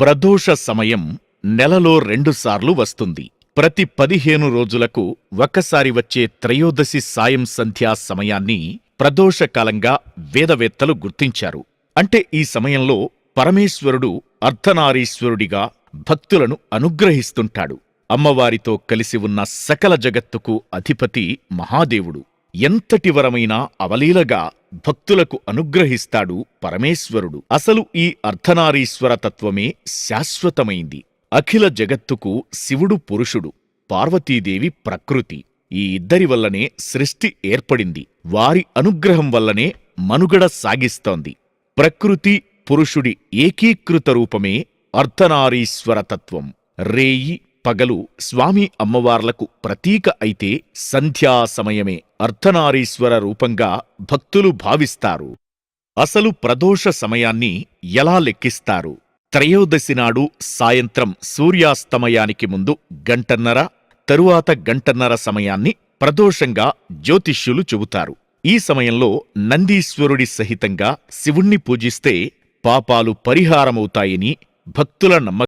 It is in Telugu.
ప్రదోష సమయం నెలలో రెండుసార్లు వస్తుంది. ప్రతి పదిహేను రోజులకు ఒక్కసారి వచ్చే త్రయోదశి సాయం సంధ్యా సమయాన్ని ప్రదోషకాలంగా వేదవేత్తలు గుర్తించారు. అంటే ఈ సమయంలో పరమేశ్వరుడు అర్ధనారీశ్వరుడిగా భక్తులను అనుగ్రహిస్తుంటాడు. అమ్మవారితో కలిసి ఉన్న సకల జగత్తుకు అధిపతి మహాదేవుడు. ఎంతటి వరమైనా అవలీలగా భక్తులకు అనుగ్రహిస్తాడు పరమేశ్వరుడు. అసలు ఈ అర్ధనారీశ్వర తత్వమే శాశ్వతమైంది. అఖిల జగత్తుకు శివుడు పురుషుడు పార్వతీదేవి ప్రకృతి. ఈ ఇద్దరి వల్లనే సృష్టి ఏర్పడింది. వారి అనుగ్రహం వల్లనే మనుగడ సాగిస్తోంది. ప్రకృతి పురుషుడి ఏకీకృత రూపమే అర్ధనారీశ్వరతత్వం రేయి పగలు స్వామి అమ్మవార్లకు ప్రతీక అయితే సంధ్యా సమయమే అర్ధనారీశ్వర రూపంగా భక్తులు భావిస్తారు. అసలు ప్రదోష సమయాన్ని ఎలా లెక్కిస్తారు? త్రయోదశి నాడు సాయంత్రం సూర్యాస్తమయానికి ముందు గంటన్నర తరువాత గంటన్నర సమయాన్ని ప్రదోషంగా జ్యోతిష్యులు చెబుతారు. ఈ సమయంలో నందీశ్వరుడి సహితంగా శివుణ్ణి పూజిస్తే పాపాలు పరిహారమవుతాయని భక్తుల నమ్మకం.